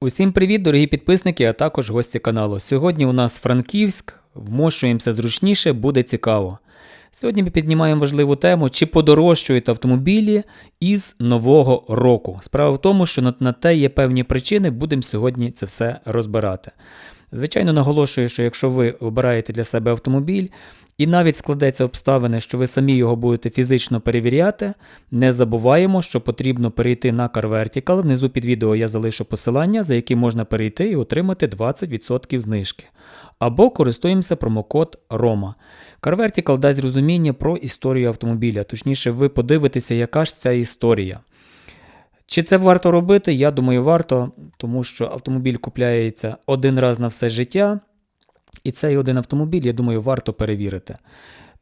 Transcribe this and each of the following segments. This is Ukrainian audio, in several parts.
Усім привіт, дорогі підписники, а також гості каналу. Сьогодні у нас Франківськ, вмощуємося зручніше, буде цікаво. Сьогодні ми піднімаємо важливу тему, чи подорожчують автомобілі із нового року. Справа в тому, що на, те є певні причини, будемо сьогодні це все розбирати. Звичайно, наголошую, що якщо ви обираєте для себе автомобіль, і навіть складеться обставини, що ви самі його будете фізично перевіряти, не забуваємо, що потрібно перейти на Car Vertical. Внизу під відео я залишу посилання, за яким можна перейти і отримати 20% знижки. Або користуємося промокод ROMA. Car Vertical дасть розуміння про історію автомобіля, точніше, ви подивитеся, яка ж ця історія. Чи це варто робити? Я думаю, варто, тому що автомобіль купляється один раз на все життя. І цей один автомобіль, я думаю, варто перевірити.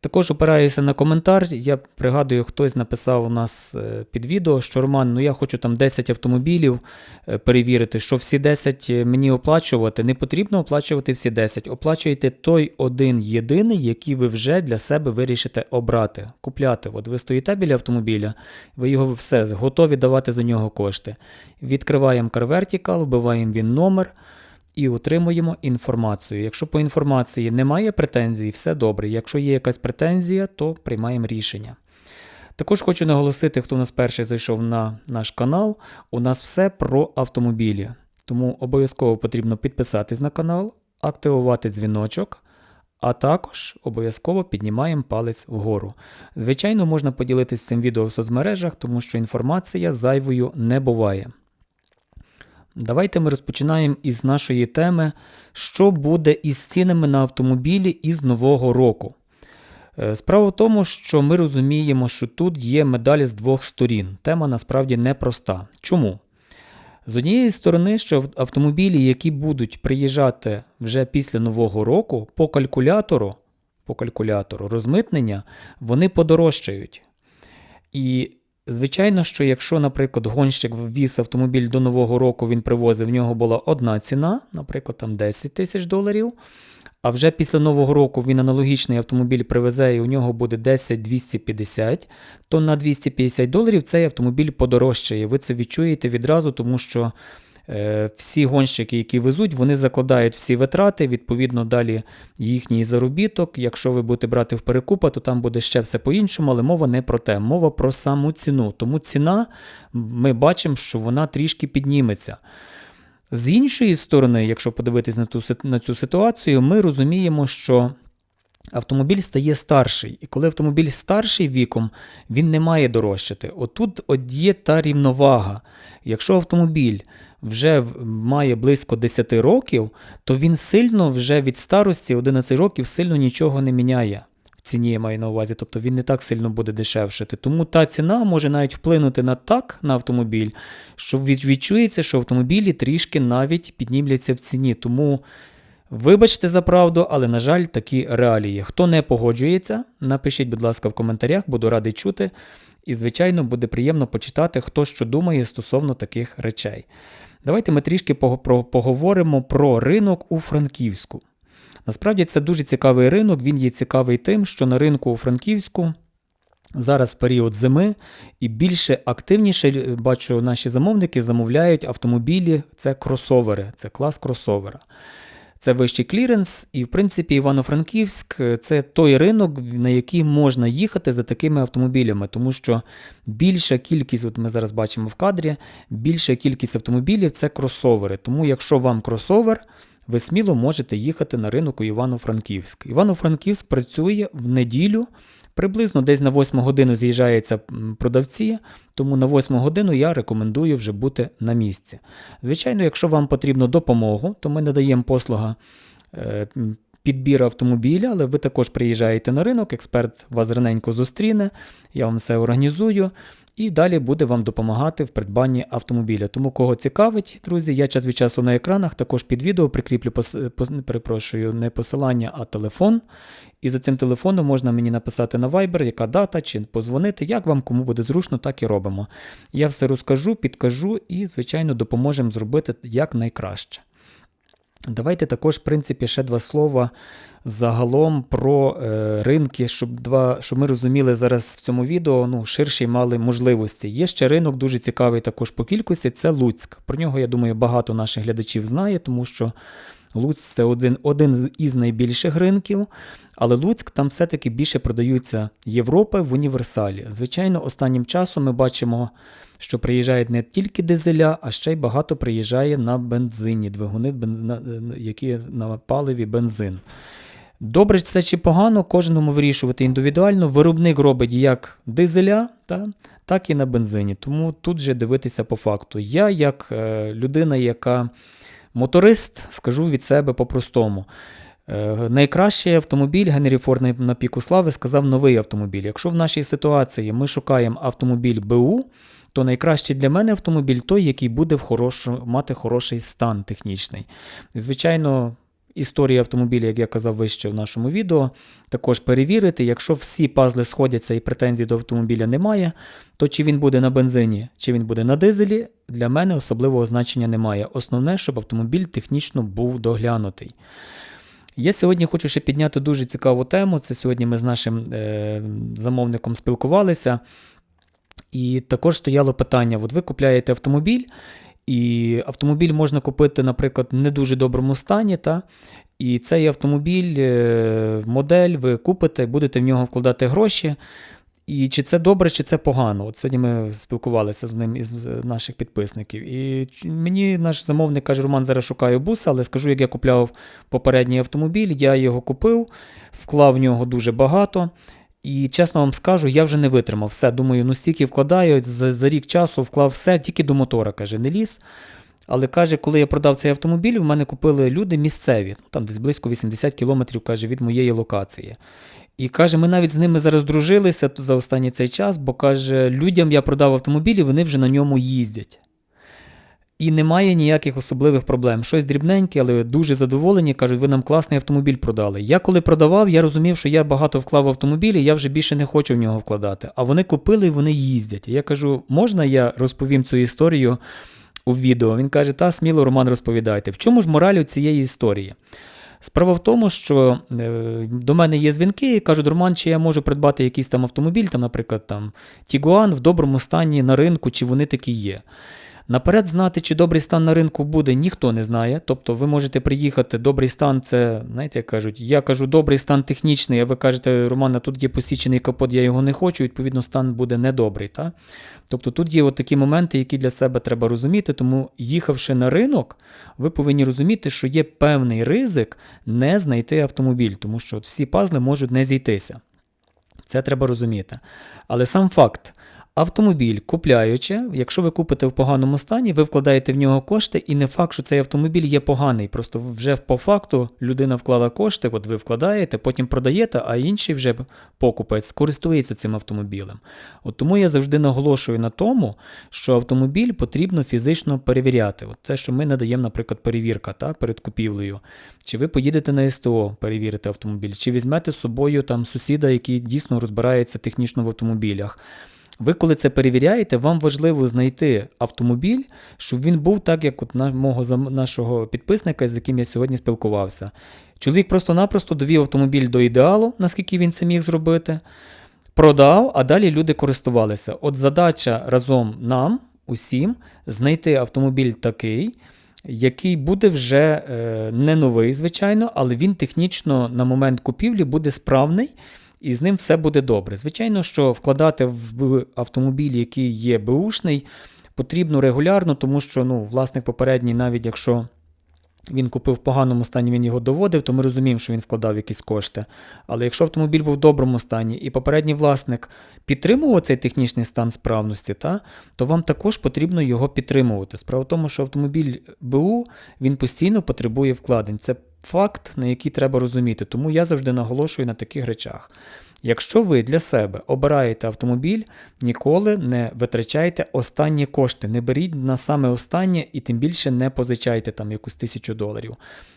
Також опираюся на коментар. Я пригадую, хтось написав у нас е, під відео, що Роман, ну я хочу там 10 автомобілів е, перевірити, що всі 10 мені оплачувати. Не потрібно оплачувати всі 10. Оплачуйте той один єдиний, який ви вже для себе вирішите обрати, купляти. От ви стоїте біля автомобіля, ви його все готові давати за нього кошти. Відкриваємо Car Vertical, вбиваємо він номер і отримуємо інформацію. Якщо по інформації немає претензій, все добре. Якщо є якась претензія, то приймаємо рішення. Також хочу наголосити, хто у нас перший зайшов на наш канал, у нас все про автомобілі. Тому обов'язково потрібно підписатись на канал, активувати дзвіночок, а також обов'язково піднімаємо палець вгору. Звичайно, можна поділитися цим відео в соцмережах, тому що інформація зайвою не буває. Давайте ми розпочинаємо із нашої теми, що буде із цінами на автомобілі із нового року. Е, Справа в тому, що ми розуміємо, що тут є медалі з двох сторін. Тема насправді непроста. Чому? З однієї сторони, що автомобілі, які будуть приїжджати вже після Нового року, по калькулятору, по калькулятору розмитнення, вони подорожчають. І Звичайно, що якщо, наприклад, гонщик ввіз автомобіль до Нового року, він привозив, в нього була одна ціна, наприклад, там 10 тисяч доларів. А вже після Нового року він аналогічний автомобіль привезе і у нього буде 10-250, то на 250 доларів цей автомобіль подорожчає. Ви це відчуєте відразу, тому що всі гонщики, які везуть, вони закладають всі витрати, відповідно, далі їхній заробіток. Якщо ви будете брати в перекупа, то там буде ще все по-іншому, але мова не про те, мова про саму ціну. Тому ціна, ми бачимо, що вона трішки підніметься. З іншої сторони, якщо подивитись на, ту, на цю ситуацію, ми розуміємо, що автомобіль стає старший. І коли автомобіль старший віком, він не має дорожчати. Отут от є та рівновага. Якщо автомобіль вже має близько 10 років, то він сильно вже від старості 11 років сильно нічого не міняє. В ціні я маю на увазі, тобто він не так сильно буде дешевшити. Тому та ціна може навіть вплинути на так на автомобіль, що відчується, що автомобілі трішки навіть піднімляться в ціні. Тому вибачте за правду, але, на жаль, такі реалії. Хто не погоджується, напишіть, будь ласка, в коментарях, буду радий чути. І, звичайно, буде приємно почитати, хто що думає стосовно таких речей. Давайте ми трішки поговоримо про ринок у Франківську. Насправді це дуже цікавий ринок. Він є цікавий тим, що на ринку у Франківську зараз період зими і більше активніше е, бачу, наші замовники замовляють автомобілі. Це кросовери, це клас кросовера. Це вищий кліренс, і в принципі Івано-Франківськ це той ринок, на який можна їхати за такими автомобілями, тому що більша кількість, от ми зараз бачимо в кадрі, більша кількість автомобілів це кросовери. Тому якщо вам кросовер, ви сміло можете їхати на ринок у Івано-Франківськ. Івано-Франківськ працює в неділю. Приблизно десь на 8 годину з'їжджаються продавці, тому на 8 годину я рекомендую вже бути на місці. Звичайно, якщо вам потрібно допомогу, то ми надаємо послуга е, підбір автомобіля, але ви також приїжджаєте на ринок, експерт вас раненько зустріне, я вам все організую. І далі буде вам допомагати в придбанні автомобіля. Тому кого цікавить, друзі, я час від часу на екранах також під відео прикріплю пос... перепрошую, не посилання, а телефон. І за цим телефоном можна мені написати на Viber, яка дата, чи позвонити, як вам кому буде зручно, так і робимо. Я все розкажу, підкажу і, звичайно, допоможемо зробити як найкраще. Давайте також, в принципі, ще два слова загалом про е, ринки, щоб два, щоб ми розуміли зараз в цьому відео ну, ширші мали можливості. Є ще ринок дуже цікавий також по кількості, це Луцьк. Про нього, я думаю, багато наших глядачів знає, тому що Луцьк це один, один із найбільших ринків, але Луцьк там все-таки більше продаються Європи в універсалі. Звичайно, останнім часом ми бачимо, що приїжджають не тільки дизеля, а ще й багато приїжджає на бензині, двигуни, бен- на- на- які на паливі бензин. Добре це чи погано, кожному вирішувати індивідуально. Виробник робить як дизеля, та, так і на бензині. Тому тут же дивитися по факту. Я, як е, людина, яка моторист, скажу від себе по-простому. Е, Найкращий автомобіль Генрі Форд на- піку слави сказав новий автомобіль. Якщо в нашій ситуації ми шукаємо автомобіль БУ, то найкращий для мене автомобіль той, який буде в хорошу, мати хороший стан технічний. Звичайно, історія автомобіля, як я казав вище в нашому відео, також перевірити. Якщо всі пазли сходяться і претензій до автомобіля немає, то чи він буде на бензині, чи він буде на дизелі, для мене особливого значення немає. Основне, щоб автомобіль технічно був доглянутий. Я сьогодні хочу ще підняти дуже цікаву тему. Це сьогодні ми з нашим е, замовником спілкувалися. І також стояло питання: от ви купляєте автомобіль, і автомобіль можна купити, наприклад, в не дуже доброму стані. Та? І цей автомобіль, е, модель, ви купите, будете в нього вкладати гроші. І чи це добре, чи це погано? От сьогодні ми спілкувалися з одним із наших підписників. І мені наш замовник каже: Роман, зараз шукаю буса, але скажу, як я купляв попередній автомобіль, я його купив, вклав в нього дуже багато. І чесно вам скажу, я вже не витримав все. Думаю, ну стільки вкладаю, за, за рік часу вклав все, тільки до мотора, каже, не ліз. Але каже, коли я продав цей автомобіль, в мене купили люди місцеві, ну там десь близько 80 кілометрів, каже, від моєї локації. І каже, ми навіть з ними зараз дружилися за останній цей час, бо каже, людям я продав автомобіль, і вони вже на ньому їздять. І немає ніяких особливих проблем. Щось дрібненьке, але дуже задоволені. Кажуть, ви нам класний автомобіль продали. Я коли продавав, я розумів, що я багато вклав в автомобіль, і я вже більше не хочу в нього вкладати. А вони купили і вони їздять. І я кажу, можна я розповім цю історію у відео? Він каже, та сміло, Роман, розповідайте. В чому ж мораль у цієї історії? Справа в тому, що е, до мене є дзвінки і кажуть, Роман, чи я можу придбати якийсь там автомобіль, там, наприклад, там Тігуан в доброму стані на ринку, чи вони такі є. Наперед знати, чи добрий стан на ринку буде, ніхто не знає. Тобто ви можете приїхати, добрий стан це, знаєте, як кажуть, я кажу, добрий стан технічний, а ви кажете, Романа, тут є посічений капот, я його не хочу, відповідно, стан буде недобрий. Та? Тобто тут є от такі моменти, які для себе треба розуміти, тому їхавши на ринок, ви повинні розуміти, що є певний ризик не знайти автомобіль, тому що от всі пазли можуть не зійтися. Це треба розуміти. Але сам факт. Автомобіль, купляючи, якщо ви купите в поганому стані, ви вкладаєте в нього кошти, і не факт, що цей автомобіль є поганий. Просто вже по факту людина вклала кошти, от ви вкладаєте, потім продаєте, а інший вже покупець користується цим автомобілем. От тому я завжди наголошую на тому, що автомобіль потрібно фізично перевіряти. От те, що ми надаємо, наприклад, перевірка та, перед купівлею. Чи ви поїдете на СТО перевірити автомобіль, чи візьмете з собою там сусіда, який дійсно розбирається технічно в автомобілях. Ви, коли це перевіряєте, вам важливо знайти автомобіль, щоб він був так, як от мого нашого підписника, з яким я сьогодні спілкувався. Чоловік просто-напросто довів автомобіль до ідеалу, наскільки він це міг зробити, продав, а далі люди користувалися. От задача разом нам, усім, знайти автомобіль такий, який буде вже е, не новий, звичайно, але він технічно на момент купівлі буде справний і з ним все буде добре. Звичайно, що вкладати в автомобіль, який є беушний, потрібно регулярно, тому що ну, власник попередній, навіть якщо він купив в поганому стані, він його доводив, то ми розуміємо, що він вкладав якісь кошти. Але якщо автомобіль був в доброму стані і попередній власник підтримував цей технічний стан справності, та, то вам також потрібно його підтримувати. Справа в тому, що автомобіль БУ він постійно потребує вкладень. Це факт, на який треба розуміти. Тому я завжди наголошую на таких речах. Якщо ви для себе обираєте автомобіль, ніколи не витрачайте останні кошти, не беріть на саме останнє і тим більше не позичайте там якусь тисячу доларів.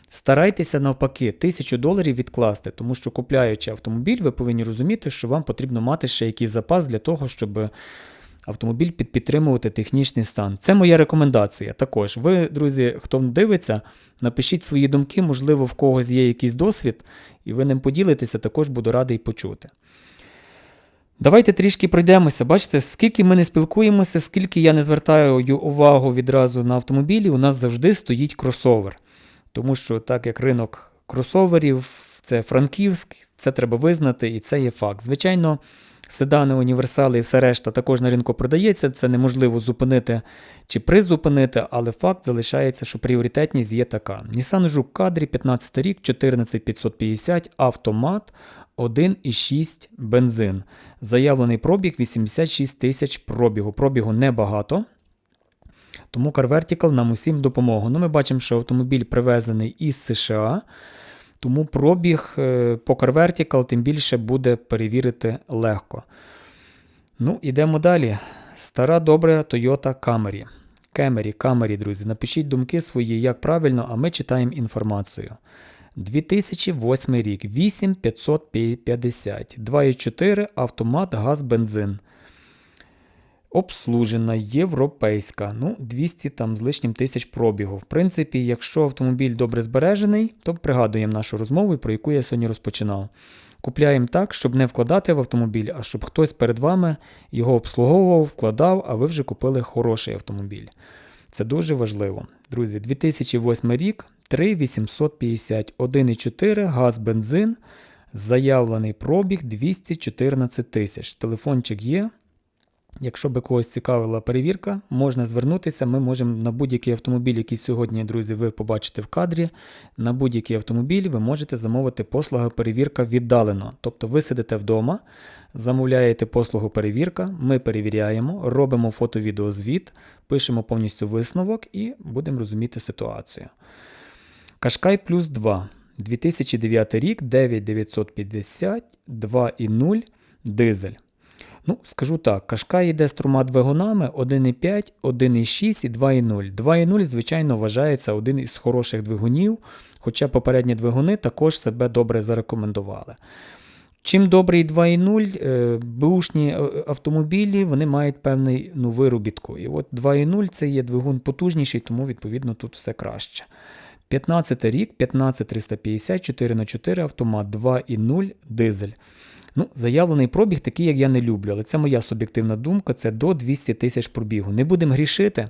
Старайтеся навпаки тисячу доларів відкласти, тому що купляючи автомобіль, ви повинні розуміти, що вам потрібно мати ще якийсь запас для того, щоб автомобіль під підтримувати технічний стан. Це моя рекомендація. Також ви, друзі, хто дивиться, напишіть свої думки, можливо, в когось є якийсь досвід, і ви ним поділитеся, також буду радий почути. Давайте трішки пройдемося. Бачите, скільки ми не спілкуємося, скільки я не звертаю увагу відразу на автомобілі, у нас завжди стоїть кросовер. Тому що, так як ринок кросоверів, це Франківськ, це треба визнати, і це є факт. Звичайно, седани, універсали і все решта також на ринку продається. Це неможливо зупинити чи призупинити, але факт залишається, що пріоритетність є така. Nissan Juke кадрі 15 рік, 14550, автомат, 1,6 бензин. Заявлений пробіг 86 тисяч пробігу. Пробігу небагато. Тому Car Vertical нам усім в допомогу. Ну, Ми бачимо, що автомобіль привезений із США. Тому пробіг е, по Car Vertical тим більше буде перевірити легко. Ну, ідемо далі. Стара добра Toyota Camry. Camry, Camry, друзі. Напишіть думки свої, як правильно, а ми читаємо інформацію. 2008 рік, 8550, 2,4 автомат, газ, бензин. Обслужена, європейська. Ну, 200 там з лишнім тисяч пробігу. В принципі, якщо автомобіль добре збережений, то пригадуємо нашу розмову, про яку я сьогодні розпочинав. Купляємо так, щоб не вкладати в автомобіль, а щоб хтось перед вами його обслуговував, вкладав, а ви вже купили хороший автомобіль. Це дуже важливо. Друзі, 2008 рік, 3850, 1,4, газ, бензин, заявлений пробіг 214 тисяч. Телефончик є. Якщо би когось цікавила перевірка, можна звернутися. Ми можемо на будь-який автомобіль, який сьогодні, друзі, ви побачите в кадрі. На будь-який автомобіль ви можете замовити послугу перевірка віддалено. Тобто ви сидите вдома, замовляєте послугу перевірка, ми перевіряємо, робимо фото-відеозвіт, пишемо повністю висновок і будемо розуміти ситуацію. Кашкай плюс 2. 2009 рік, 9950, 2,0 дизель. Ну, скажу так, Кашкай йде з трьома двигунами 1,5, 1,6 і 2,0. 2,0, звичайно, вважається один із хороших двигунів, хоча попередні двигуни також себе добре зарекомендували. Чим добрий 2,0, бушні автомобілі вони мають певний ну, виробітку. І от 2,0 це є двигун потужніший, тому відповідно тут все краще. 15 рік, 15350, 4 х 4 автомат, 2,0 дизель. Ну, Заявлений пробіг такий, як я не люблю, але це моя суб'єктивна думка, це до 200 тисяч пробігу. Не будемо грішити.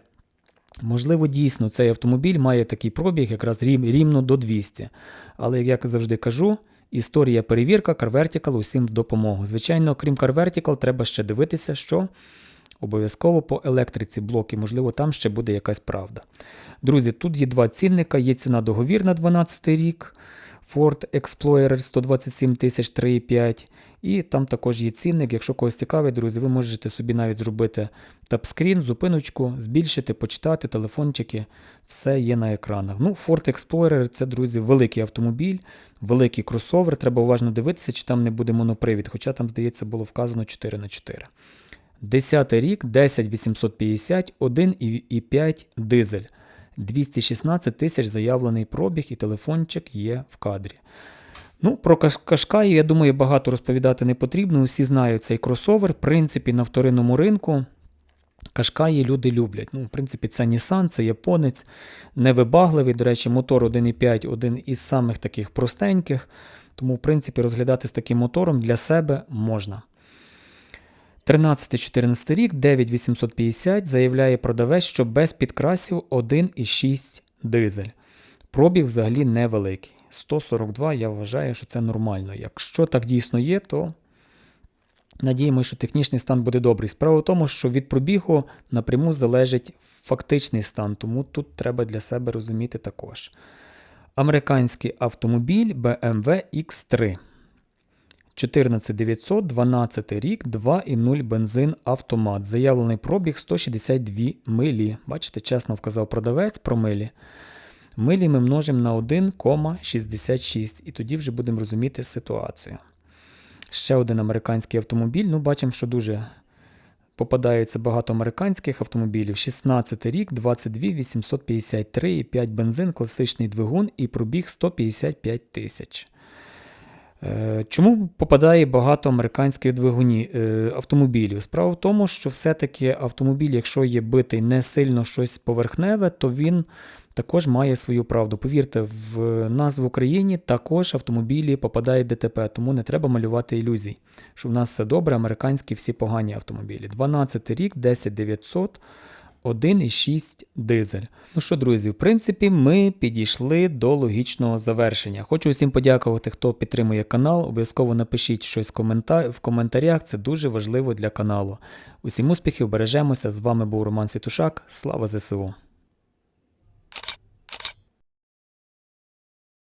Можливо, дійсно, цей автомобіль має такий пробіг якраз рівно до 200. Але, як я завжди кажу, історія перевірка CarVertical усім в допомогу. Звичайно, крім CarVertical, треба ще дивитися, що обов'язково по електриці блоки, можливо, там ще буде якась правда. Друзі, тут є два цінника, є ціна договір на 12 рік. Ford Explorer 127 тисяч 3,5. І там також є цінник. Якщо когось цікавить, друзі, ви можете собі навіть зробити тапскрін, зупиночку, збільшити, почитати, телефончики, все є на екранах. Ну, Ford Explorer це, друзі, великий автомобіль, великий кросовер. Треба уважно дивитися, чи там не буде монопривід, хоча там, здається, було вказано 4 на 4 10 рік, 10850, 1,5 дизель. 216 тисяч заявлений пробіг і телефончик є в кадрі. Ну, Про Кашкаї, я думаю, багато розповідати не потрібно. Усі знають цей кросовер. В принципі, на вторинному ринку Кашкаї люди люблять. Ну, В принципі, це Nissan, це японець, невибагливий. До речі, мотор 1,5 один із самих таких простеньких. Тому, в принципі, розглядати з таким мотором для себе можна. 13-14 рік, 9850 заявляє продавець, що без підкрасів 1,6 дизель. Пробіг взагалі невеликий. 142 я вважаю, що це нормально. Якщо так дійсно є, то надіємося, що технічний стан буде добрий. Справа в тому, що від пробігу напряму залежить фактичний стан, тому тут треба для себе розуміти також. Американський автомобіль BMW X3. 14900, 12 рік, 2,0 бензин автомат. Заявлений пробіг 162 милі. Бачите, чесно вказав продавець про милі. Милі ми множимо на 1,66 і тоді вже будемо розуміти ситуацію. Ще один американський автомобіль. Ну, бачимо, що дуже попадається багато американських автомобілів. 16 рік, 22 853 і 5 бензин, класичний двигун і пробіг 155 тисяч. Е, Чому попадає багато американських двигунів е, автомобілів? Справа в тому, що все-таки автомобіль, якщо є битий не сильно щось поверхневе, то він також має свою правду. Повірте, в нас в Україні також автомобілі попадають ДТП, тому не треба малювати ілюзій, що в нас все добре, американські всі погані автомобілі. 12 рік, 10900. 1,6 дизель. Ну що, друзі, в принципі, ми підійшли до логічного завершення. Хочу усім подякувати, хто підтримує канал. Обов'язково напишіть щось в, комента... в коментарях, це дуже важливо для каналу. Усім успіхів, бережемося. З вами був Роман Світушак. Слава ЗСУ!